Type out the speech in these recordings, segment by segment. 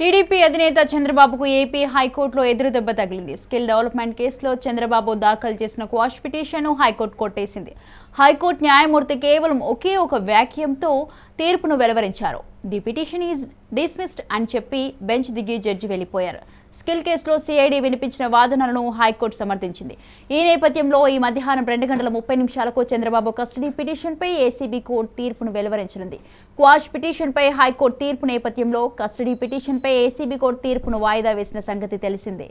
TDP అధినేత చంద్రబాబుకు AP హైకోర్టులో ఎదురుదెబ్బ తగిలింది. స్కిల్ డెవలప్మెంట్ కేసులో చంద్రబాబు దాఖలు చేసిన క్వాష్ పిటిషన్ను హైకోర్టు కొట్టేసింది. హైకోర్టు న్యాయమూర్తి కేవలం ఒకే ఒక వ్యాఖ్యంతో తీర్పును వెలువరించారు. ది పిటిషన్ ఈజ్ డిస్మిస్డ్ అని చెప్పి బెంచ్ దిగి జడ్జి వెళ్ళిపోయారు. స్కిల్ కేసులో సిఐడి వినిపించిన వాదనలను హైకోర్టు సమర్థించింది. ఈ నేపథ్యంలో ఈ మధ్యాహ్నం రెండు గంటల ముప్పై నిమిషాలకు చంద్రబాబు కస్టడీ పిటిషన్పై ఏసీబీ కోర్టు తీర్పును వెలువరించనుంది. క్వాష్ పిటిషన్పై హైకోర్టు తీర్పు నేపథ్యంలో కస్టడీ పిటిషన్పై ఏసీబీ కోర్టు తీర్పును వాయిదా వేసిన సంగతి తెలిసిందే.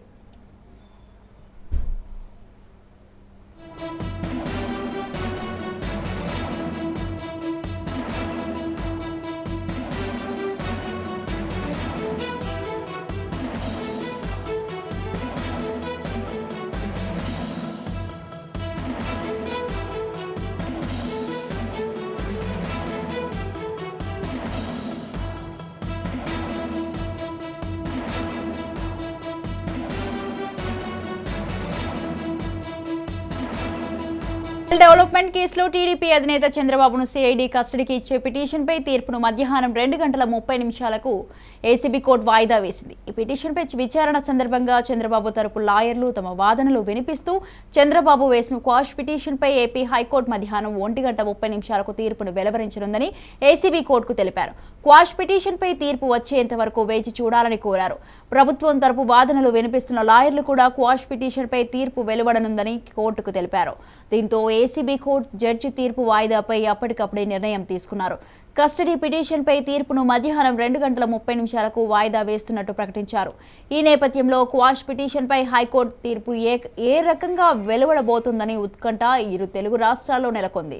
డెవలప్మెంట్ కేసులో టీడీపీ అధినేత చంద్రబాబును సిఐడి కస్టడీకి ఇచ్చే పిటిషన్పై తీర్పును మధ్యాహ్నం రెండు గంటల ముప్పై నిమిషాలకు ఏసీబీ కోర్టు వాయిదా వేసింది. ఈ పిటిషన్పై విచారణ సందర్భంగా చంద్రబాబు తరపు లాయర్లు తమ వాదనలు వినిపిస్తూ చంద్రబాబు వేసిన క్వాష్ పిటిషన్పై ఏపీ హైకోర్టు మధ్యాహ్నం ఒంటి గంట ముప్పై నిమిషాలకు తీర్పును వెలువరించనుందని ఏసీబీ కోర్టుకు తెలిపారు. క్వాష్ పిటిషన్పై తీర్పు వచ్చేంత వరకు వేచి చూడాలని కోరారు. ప్రభుత్వం తరపు వాదనలు వినిపిస్తున్న లాయర్లు కూడా క్వాష్ పిటిషన్పై తీర్పు వెలువడనుందని కోర్టుకు తెలిపారు. దీంతో ఏసీబీ కోర్టు జడ్జి తీర్పు వాయిదాపై అప్పటికప్పుడే నిర్ణయం తీసుకున్నారు. కస్టడీ పిటిషన్పై తీర్పును మధ్యాహ్నం రెండు గంటల ముప్పై నిమిషాలకు వాయిదా వేస్తున్నట్టు ప్రకటించారు. ఈ నేపథ్యంలో క్వాష్ పిటిషన్పై హైకోర్టు తీర్పు ఏ ఏ రకంగా వెలువడబోతుందని ఉత్కంఠ ఇరు తెలుగు రాష్ట్రాల్లో నెలకొంది.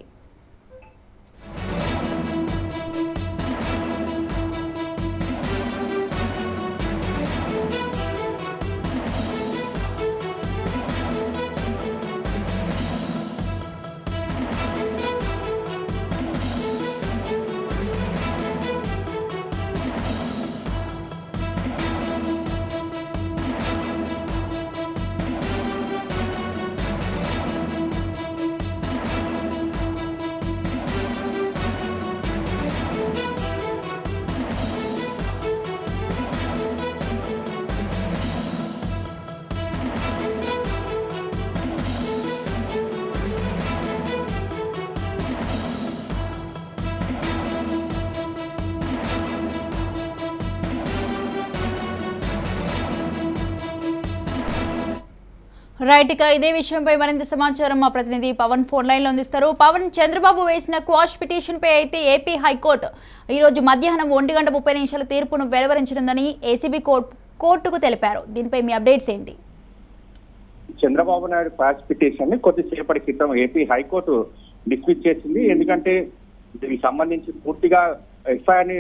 రైట్ ఇక ఇదే విషయంపై మరింత సమాచారం మా ప్రతినిధి పవన్ ఫోన్ లైన్లో అందిస్తారు. పవన్ చంద్రబాబు వేసిన క్వాష్ పిటిషన్ పై అయితే ఏపీ హైకోర్టు ఈ రోజు మధ్యాహ్నం ఒంటి గంట ముప్పై నిమిషాల తీర్పును వెలువరించనుందని ఏసీబీ కోర్టుకు తెలిపారు. దీనిపై మీ అప్డేట్స్ ఏంటి? చంద్రబాబు నాయుడు క్వాష్ పిటిషన్ని కొద్దిసేపటి క్రితం ఏపీ హైకోర్టు డిస్మిస్ చేసింది. ఎందుకంటే దీనికి సంబంధించి పూర్తిగా ఎఫ్ఐఆర్ని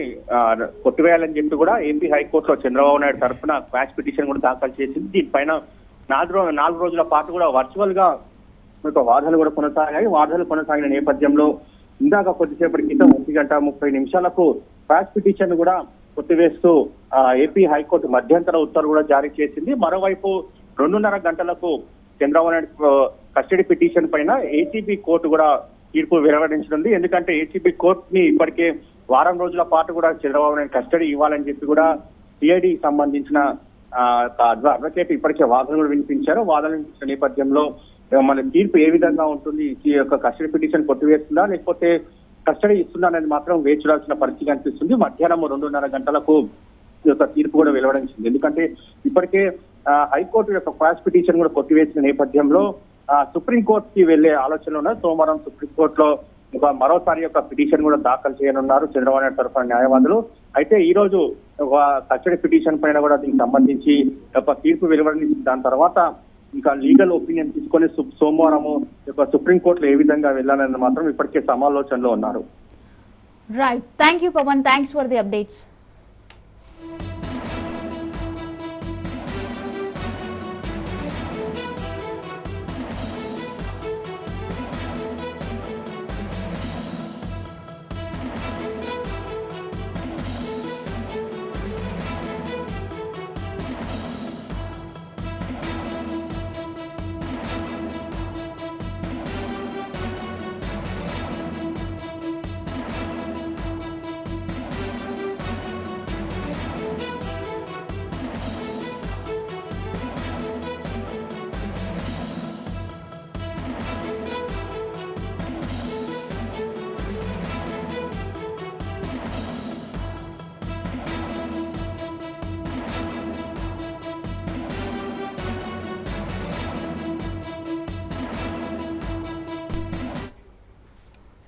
కొట్టివేయాలని చెప్పి కూడా ఏపీ హైకోర్టులో చంద్రబాబు నాయుడు తరఫున క్వాష్ పిటిషన్ కూడా దాఖలు చేసింది. దీనిపైన నాలుగు నాలుగు రోజుల పాటు కూడా వర్చువల్గా ఒక వాదనలు కూడా కొనసాగాయి. వాదనలు కొనసాగిన నేపథ్యంలో ఇందాక కొద్దిసేపటి క్రితం ఒంటి గంట ముప్పై నిమిషాలకు క్వాష్ పిటిషన్ కూడా కొట్టివేస్తూ ఏపీ హైకోర్టు మధ్యంతర ఉత్తర్వు కూడా జారీ చేసింది. మరోవైపు రెండున్నర గంటలకు చంద్రబాబు నాయుడు కస్టడీ పిటిషన్ పైన ఏసీబీ కోర్టు కూడా తీర్పు వెలువడించనుంది. ఎందుకంటే ఏసీబీ కోర్టు ని ఇప్పటికే వారం రోజుల పాటు కూడా చంద్రబాబు నాయుడు కస్టడీ ఇవ్వాలని చెప్పి కూడా సిఐడి సంబంధించిన అడ్వకేట్ ఇప్పటికే వాదనలు కూడా వినిపించారు. వాదనలు వినిపించిన నేపథ్యంలో మన తీర్పు ఏ విధంగా ఉంటుంది? ఈ యొక్క కస్టడీ పిటిషన్ కొట్టివేస్తుందా? లేకపోతే కస్టడీ ఇస్తుందా అనేది మాత్రం వేచి చూడాల్సిన పరిస్థితి కనిపిస్తుంది. మధ్యాహ్నం రెండున్నర గంటలకు ఈ యొక్క తీర్పు కూడా వెలువడించింది ఎందుకంటే ఇప్పటికే హైకోర్టు యొక్క క్వాష్ పిటిషన్ కూడా కొట్టివేసిన నేపథ్యంలో సుప్రీంకోర్టు సుప్రీంకోర్టుకి వెళ్ళే ఆలోచనలో సోమవారం సుప్రీంకోర్టులో ఒక మరోసారి యొక్క పిటిషన్ కూడా దాఖలు చేయనున్నారు. చంద్రబాబు నాయుడు తరఫున న్యాయవాదులు. అయితే ఈ రోజు ఒక కస్టడీ పిటిషన్ పైన కూడా దీనికి సంబంధించి ఒక తీర్పు వెలువడించి దాని తర్వాత ఇంకా లీగల్ ఒపీనియన్ తీసుకొని సోమవారం సోమవారము యొక్క సుప్రీంకోర్టులో ఏ విధంగా వెళ్ళాలని మాత్రం ఇప్పటికే సమాలోచనలో ఉన్నారు. Right thank you Pavan thanks for the updates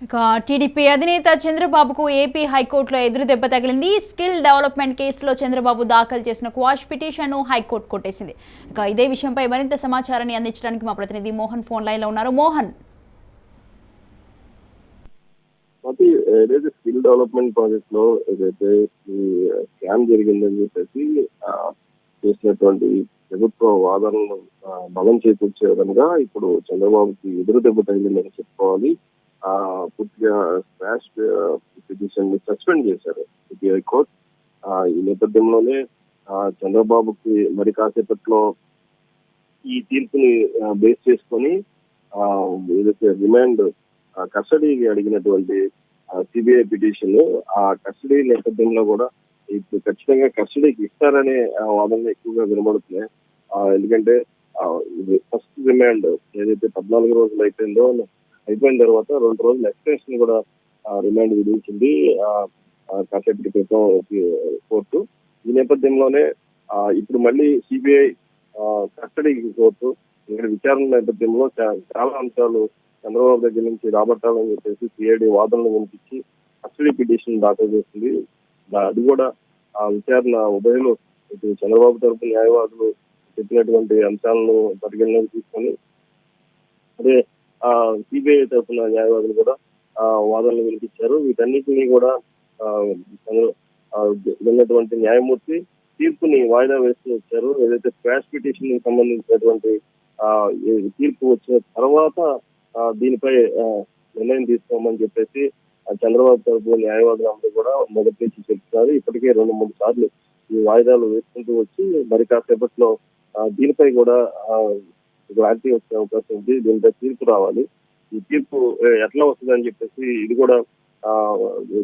ఇక టీడీపీ అధినేత చంద్రబాబుకు ఏపీ హైకోర్టులో ఎదురు దెబ్బ తగిలింది. స్కిల్ డెవలప్మెంట్ కేసులో చంద్రబాబు దాఖలు చేసిన క్వాష్ పిటిషన్ను హైకోర్టు కొట్టేసింది. ఇక ఇదే విషయంపై మరింత సమాచారాన్ని అందించడానికి మా ప్రతినిధి మోహన్ ఫోన్ లైన్లో ఉన్నారు. మోహన్. ఏదైతే స్కిల్ డెవలప్మెంట్ ప్రాజెక్ట్లో ఏదైతే ఈ స్కామ్ జరిగిందని చెప్పేసి చేసినటువంటి ప్రభుత్వ వాదనలు బలం చేకూర్చే విధంగా ఇప్పుడు చంద్రబాబుకి ఎదురు దెబ్బ తగిలిందని చెప్పుకోవాలి. పూర్తిగా స్మాష్ పిటిషన్ని సస్పెండ్ చేశారు సిబిఐ హైకోర్టు ఆ, ఈ నేపథ్యంలోనే ఆ, చంద్రబాబుకి మరి కాసేపట్లో ఈ తీర్పుని బేస్ చేసుకొని ఆ, ఏదైతే రిమాండ్ కస్టడీకి అడిగినటువంటి సిబిఐ పిటిషన్ ఆ కస్టడీ నేపథ్యంలో కూడా ఇప్పుడు ఖచ్చితంగా కస్టడీకి ఇస్తారనే ఆ, వాదనలు ఎక్కువగా వినబడుతున్నాయి. ఆ, ఎందుకంటే ఇది ఫస్ట్ రిమాండ్ ఏదైతే పద్నాలుగు రోజులు అయిపోయిందో అయిపోయిన తర్వాత రెండు రోజులు ఎక్స్టెన్షన్ కూడా రిమాండ్ విధించింది. కాసేపటి క్రితం కోర్టు. ఈ నేపథ్యంలోనే ఇప్పుడు మళ్ళీ సిబిఐ కస్టడీ కోర్టు ఇక్కడ విచారణ నేపథ్యంలో చాలా అంశాలు చంద్రబాబు దగ్గర నుంచి రాబట్టాలని చెప్పేసి సిఐడి వాదనలు వినిపించి కస్టడీ పిటిషన్ దాఖలు చేసింది. అది కూడా ఆ విచారణ ఉభయలు ఇటు చంద్రబాబు తరపు న్యాయవాదులు చెప్పినటువంటి అంశాలను పరిగణలోకి తీసుకొని అదే సిబిఐ తరపున న్యాయవాదులు కూడా వాదనలు వినిపించారు. వీటన్నిటిని కూడా ఉన్నటువంటి విన్నటువంటి న్యాయమూర్తి తీర్పుని వాయిదా వేస్తూ వచ్చారు. ఏదైతే క్వాష్ పిటిషన్కి సంబంధించినటువంటి తీర్పు వచ్చిన తర్వాత దీనిపై నిర్ణయం తీసుకోమని చెప్పేసి చంద్రబాబు తరపు న్యాయవాదులు అందరూ కూడా మొదటి నుంచి చెప్తున్నారు. ఇప్పటికే రెండు మూడు సార్లు ఈ వాయిదాలు వేసుకుంటూ వచ్చి మరి కాసేపట్లో దీనిపై కూడా క్లారిటీ వచ్చే అవకాశం ఉంది. దీనిపై తీర్పు రావాలి. ఈ తీర్పు ఎట్లా వస్తుందని చెప్పేసి ఇది కూడా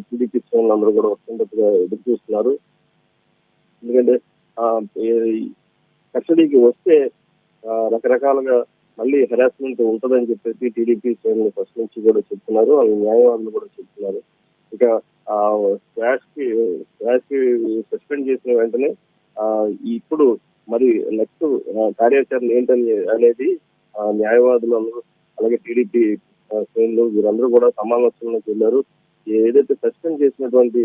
టీడీపీ శ్రేణులు అందరూ కూడా వస్తున్నట్టుగా ఎదురు చూస్తున్నారు. ఎందుకంటే ఆ, కస్టడీకి వస్తే రకరకాలుగా మళ్ళీ హెరాస్మెంట్ ఉంటదని చెప్పేసి టీడీపీ శ్రేణులు ఫస్ట్ నుంచి కూడా చెప్తున్నారు. వాళ్ళ న్యాయవాదులు కూడా చెప్తున్నారు. ఇక స్క్వాష్కి స్క్వాష్కి సస్పెండ్ చేసిన వెంటనే ఆ, ఇప్పుడు మరి నెక్స్ట్ కార్యాచరణ ఏంటని అనేది న్యాయవాదులను అలాగే టీడీపీ శ్రేణులు వీరందరూ కూడా సమావేశంలోకి వెళ్ళారు. ఏదైతే సస్పెండ్ చేసినటువంటి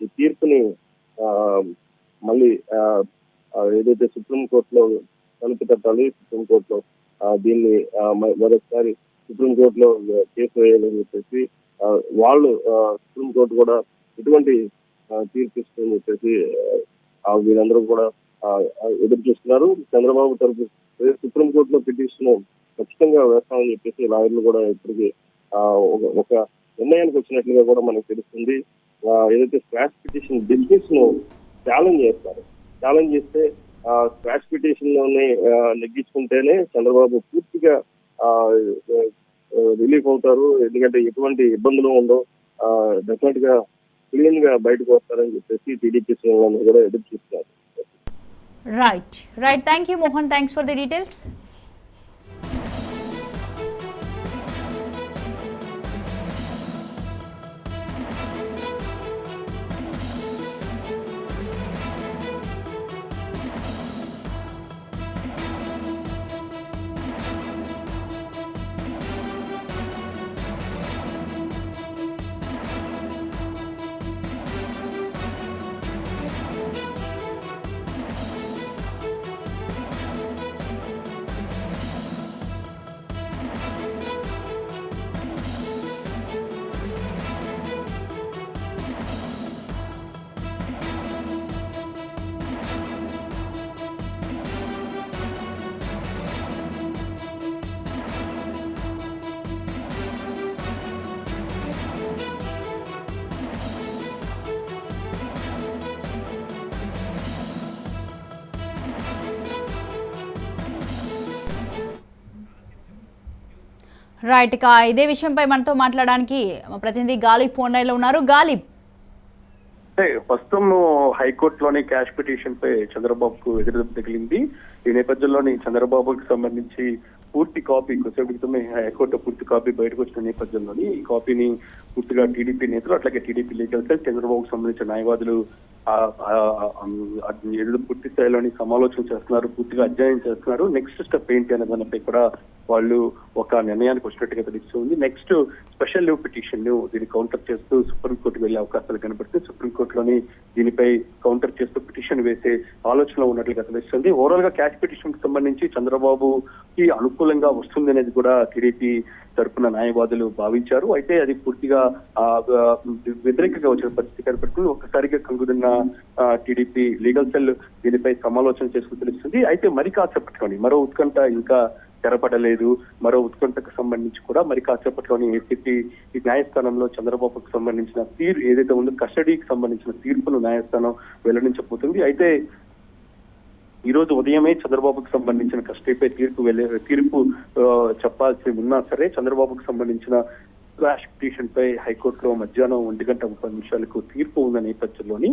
ఈ తీర్పుని మళ్ళీ ఏదైతే సుప్రీం కోర్టులో తట్టాలి సుప్రీంకోర్టులో దీన్ని మరొకసారి సుప్రీం కోర్టులో కేసు వేయాలని చెప్పేసి వాళ్ళు సుప్రీంకోర్టు సుప్రీం కోర్టు కూడా ఎటువంటి తీర్పు ఇస్తుందని చెప్పేసి వీళ్ళందరూ కూడా ఎదురు చూస్తున్నారు. చంద్రబాబు తరపు సుప్రీం కోర్టులో పిటిషన్ ఖచ్చితంగా వేస్తామని చెప్పేసి లాయర్లు కూడా ఇప్పటికీ ఆ, ఒక- ఒక నిర్ణయానికి వచ్చినట్లుగా కూడా మనకు తెలుస్తుంది. ఏదైతే స్క్వాష్ పిటిషన్ డిస్మిస్ను ఛాలెంజ్ చేస్తారు. ఛాలెంజ్ చేస్తే స్క్వాష్ పిటిషన్లోనే నెగ్గించుకుంటేనే చంద్రబాబు పూర్తిగా రిలీఫ్ అవుతారు. ఎందుకంటే ఎటువంటి ఇబ్బందులు ఉండవు. డెఫినెట్గా క్లీన్గా బయటకు వస్తారని చెప్పేసి టీడీపీ శ్రేణులందరూ కూడా ఎదురు చూస్తున్నారు. Right, right. Thank you, Mohan. Thanks for the details. Right ఇక ఇదే విషయంపై మనతో మాట్లాడడానికి ప్రతినిధి గాలి ఫోన్ లైన్లో ఉన్నారు. గాలి. ప్రస్తుతం హైకోర్టులోని క్యాష్ పిటిషన్ పై చంద్రబాబుకు ఎదురుదెబ్బ తగిలింది. ఈ నేపథ్యంలోని చంద్రబాబుకి సంబంధించి పూర్తి కాపీ కొద్దిసేపటి క్రితమే హైకోర్టు పూర్తి కాపీ బయటకు వచ్చిన నేపథ్యంలోని ఈ కాపీని పూర్తిగా టీడీపీ నేతలు అట్లాగే టీడీపీ లీగల్ సెల్ చంద్రబాబుకు సంబంధించిన న్యాయవాదులు ఎదురు పూర్తి స్థాయిలోని సమాలోచన చేస్తున్నారు పూర్తిగా అధ్యయనం చేస్తున్నారు. నెక్స్ట్ స్టెప్ ఏంటి అనే దానిపై కూడా వాళ్ళు ఒక నిర్ణయానికి వచ్చినట్టుగా తెలుస్తుంది. నెక్స్ట్ స్పెషల్ లీవ్ పిటిషన్ను దీన్ని కౌంటర్ చేస్తూ సుప్రీంకోర్టు వెళ్ళే అవకాశాలు కనబడుతుంది సుప్రీంకోర్టులోని దీనిపై కౌంటర్ చేస్తూ పిటిషన్ వేసే ఆలోచనలో ఉన్నట్లుగా తెలుస్తుంది. ఓవరాల్గా క్యాష్ పిటిషన్కి సంబంధించి చంద్రబాబుకి అనుకూలంగా వస్తుంది అనేది కూడా టీడీపీ తరపున న్యాయవాదులు భావించారు. అయితే అది పూర్తిగా వ్యతిరేకంగా వచ్చిన పరిస్థితి కనపడుతుంది ఒక్కసారిగా కంగుతున్న టీడీపీ లీగల్ సెల్ దీనిపై సమాలోచన చేసుకుని తెలుస్తుంది. అయితే మరి కాసేపట్లోని మరో ఉత్కంఠ ఇంకా తెరపడలేదు. మరో ఉత్కంఠకు సంబంధించి కూడా మరి కాసేపట్లోని ఏసీపీ ఈ న్యాయస్థానంలో చంద్రబాబుకు సంబంధించిన తీరు ఏదైతే ఉందో కస్టడీకి సంబంధించిన తీర్పును న్యాయస్థానం వెల్లడించబోతుంది. అయితే ఈ రోజు ఉదయమే చంద్రబాబుకు సంబంధించిన కస్టడీపై తీర్పు వెళ్ళే తీర్పు చెప్పాల్సి ఉన్నా సరే చంద్రబాబుకు సంబంధించిన క్రాష్ పిటిషన్ పై హైకోర్టులో మధ్యాహ్నం ఒంటి గంట ముప్పై నిమిషాలకు తీర్పు ఉన్న నేపథ్యంలోని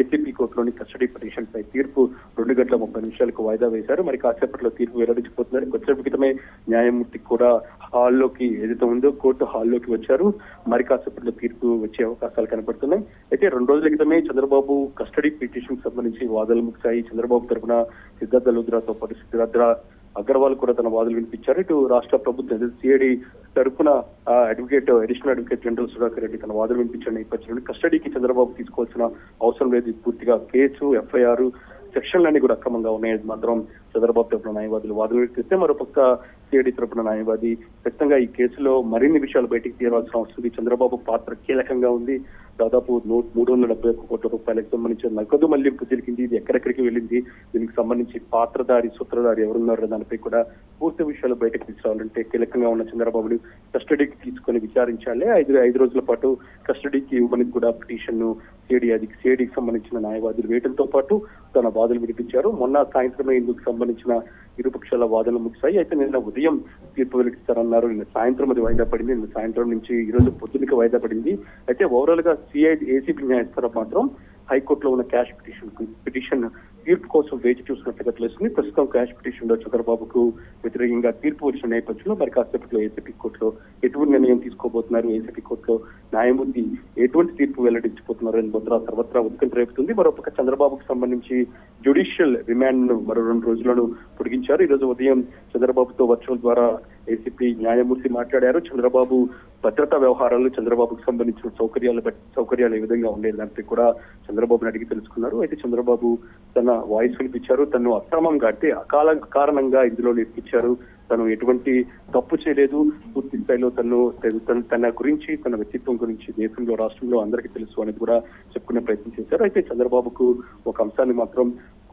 ఏసీపీ కోర్టులోని కస్టడీ పిటిషన్ పై తీర్పు రెండు గంటల ముప్పై నిమిషాలకు వాయిదా వేశారు. మరి కాసేపట్లో తీర్పు వెల్లడించిపోతున్నారు కొంచెం క్రితమే న్యాయమూర్తి కూడా హాల్లోకి ఏదైతే ఉందో కోర్టు హాల్లోకి వచ్చారు. మరి కాసేపట్లో తీర్పు వచ్చే అవకాశాలు కనబడుతున్నాయి అయితే రెండు రోజుల క్రితమే చంద్రబాబు కస్టడీ పిటిషన్ సంబంధించి వాదనలు ముగిశాయి. చంద్రబాబు తరఫున సిద్ధార్థ లూద్రాతో పాటు సిద్ధార్థ అగర్వాల్ కూడా తన వాదులు వినిపించారు. ఇటు రాష్ట్ర ప్రభుత్వం సిఐడి తరఫున advocate additional advocate general Sudhakar Reddy తన వాదులు వినిపించిన నేపథ్యంలో కస్టడీకి చంద్రబాబు తీసుకోవాల్సిన అవసరం లేదు. పూర్తిగా కేసు ఎఫ్ఐఆర్ సెక్షన్లన్నీ కూడా అక్రమంగా ఉన్నాయి. మాత్రం చంద్రబాబు తరపున న్యాయవాదులు వాదులు వినిపిస్తే మరోపక్క సిఐడి తరపున న్యాయవాది ఖచ్చితంగా ఈ కేసులో మరిన్ని విషయాలు బయటికి తీరాల్సిన అవసరం ఉంది. చంద్రబాబు పాత్ర కీలకంగా ఉంది. దాదాపు నూట మూడు వందల డెబ్బై ఒక్క కోట్ల రూపాయలకు సంబంధించిన నగదు మళ్ళింపు జరిగింది ఇది ఎక్కడెక్కడికి వెళ్ళింది? దీనికి సంబంధించి పాత్రధారి సూత్రధారి ఎవరున్నారు దానిపై కూడా పూర్తి విషయాలు బయటకు తీసుకురావాలంటే కీలకంగా ఉన్న చంద్రబాబుని కస్టడీకి తీసుకొని విచారించాలి. ఐదు ఐదు రోజుల పాటు కస్టడీకి ఇవ్వడానికి కూడా పిటిషన్ను సిఐడి అది సిఐడికి సంబంధించిన న్యాయవాదులు వేయడంతో పాటు తన వాదనలు వినిపించారు. మొన్న సాయంత్రమే ఇందుకు సంబంధించిన ఇరుపక్షాల వాదనలు ముగిశాయి. అయితే నిన్న ఉదయం తీర్పు వెలికిస్తారన్నారు. నిన్న సాయంత్రం అది వాయిదా పడింది. నిన్న సాయంత్రం నుంచి ఈ రోజు పొద్దునకి వాయిదా పడింది. అయితే ఓవరాల్గా సిఐడి ఏసీబీ న్యాయస్థానం మాత్రం హైకోర్టులో ఉన్న క్యాష్ పిటిషన్ పిటిషన్ తీర్పు కోసం వేచి చూసినట్లుగా తెలుస్తుంది. ప్రస్తుతం క్యాష్ పిటిషన్లో చంద్రబాబుకు వ్యతిరేకంగా తీర్పు వచ్చిన నేపథ్యంలో మరి కాసేపట్లో ఏసీపీ కోర్టులో ఎటువంటి నిర్ణయం తీసుకోబోతున్నారు? ఏసీపీ కోర్టులో న్యాయమూర్తి ఎటువంటి తీర్పు వెల్లడించబోతున్నారు అని ముద్ర సర్వత్రా ఉత్కంఠ రేపుతుంది. మరోపక్క చంద్రబాబుకు సంబంధించి జ్యుడిషియల్ రిమాండ్ను మరో రెండు రోజులను పొడిగించారు. ఈ రోజు ఉదయం చంద్రబాబుతో వర్చువల్ ద్వారా ఏసీపీ న్యాయమూర్తి మాట్లాడారు. చంద్రబాబు భద్రతా వ్యవహారాలు చంద్రబాబుకు సంబంధించిన సౌకర్యాలు సౌకర్యాలు ఏ విధంగా ఉండేది దానిపై కూడా చంద్రబాబుని అడిగి తెలుసుకున్నారు. అయితే చంద్రబాబు తన వాయిస్ వినిపించారు. తను అక్రమంగా అంటే అకాల కారణంగా ఇందులో నేర్పించారు. తను ఎటువంటి తప్పు చేయలేదు. పూర్తి స్థాయిలో తను తన తన గురించి తన వ్యక్తిత్వం గురించి దేశంలో రాష్ట్రంలో అందరికీ తెలుసు అనేది కూడా చెప్పుకునే ప్రయత్నం చేశారు. అయితే చంద్రబాబుకు ఒక అంశాన్ని మాత్రం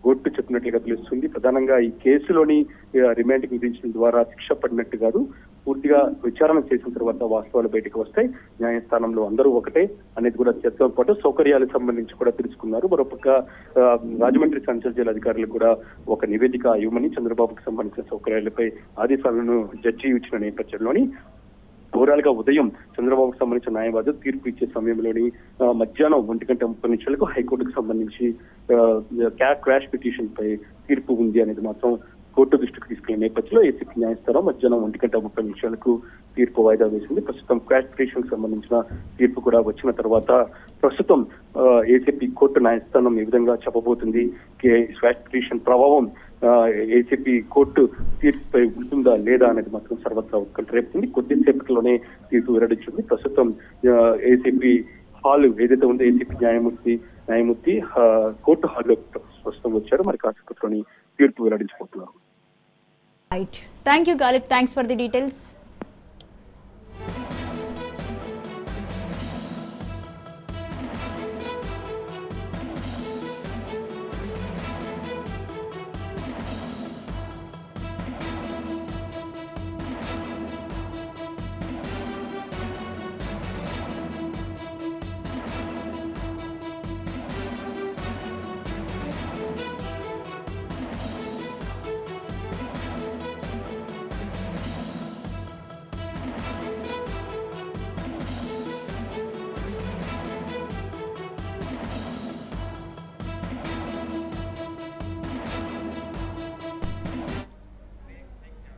కోర్టు చెప్పినట్లుగా తెలుస్తుంది. ప్రధానంగా ఈ కేసులోని రిమాండ్ విధించడం ద్వారా శిక్ష పడినట్టు కాదు. పూర్తిగా విచారణ చేసిన తర్వాత వాస్తవాలు బయటకు వస్తాయి. న్యాయస్థానంలో అందరూ ఒకటే అనేది కూడా చర్చతో పాటు సౌకర్యాలకు సంబంధించి కూడా తెలుసుకున్నారు. మరోపక్క రాజమండ్రి సెంట్రల్ జైలు అధికారులు కూడా ఒక నివేదిక ఇవ్వమని చంద్రబాబుకు సంబంధించిన సౌకర్యాలపై ఆదేశాలను జడ్జి ఇచ్చిన నేపథ్యంలోని ఓవరాల్గా ఉదయం చంద్రబాబుకు సంబంధించిన న్యాయవాదులు తీర్పు ఇచ్చే సమయంలోని మధ్యాహ్నం ఒంటి గంట ముప్పై నిమిషాలకు హైకోర్టుకు సంబంధించి క్రాష్ పిటిషన్ పై తీర్పు ఉంది అనేది మాత్రం కోర్టు దృష్టికి తీసుకెళ్ళిన నేపథ్యంలో ఏసీపీ న్యాయస్థానం మధ్యాహ్నం ఒంటి గంట ముప్పై నిమిషాలకు తీర్పు వాయిదా వేసింది. ప్రస్తుతం క్రాష్ పిటిషన్ సంబంధించిన తీర్పు కూడా వచ్చిన తర్వాత ప్రస్తుతం ఏసీపీ కోర్టు న్యాయస్థానం ఏ విధంగా చెప్పబోతుంది? క్రాష్ పిటిషన్ ప్రభావం ఏసీపీ కోర్టు తీర్పుపై ఉంటుందా లేదా అనేది మాత్రం సర్వత్రా ఉత్కంఠ రేపుతుంది. కొద్దిసేపట్లోనే తీర్పు వెల్లడించింది. ప్రస్తుతం ఏసీపీ హాల్ ఏదైతే ఉందో ఏసీపీ న్యాయమూర్తి న్యాయమూర్తి కోర్టు హాల్లో ప్రస్తుతం వచ్చారు. మరి కాసేపట్లోని తీర్పు వెల్లడించబోతున్నారు. Thank you Ghalib thanks for the details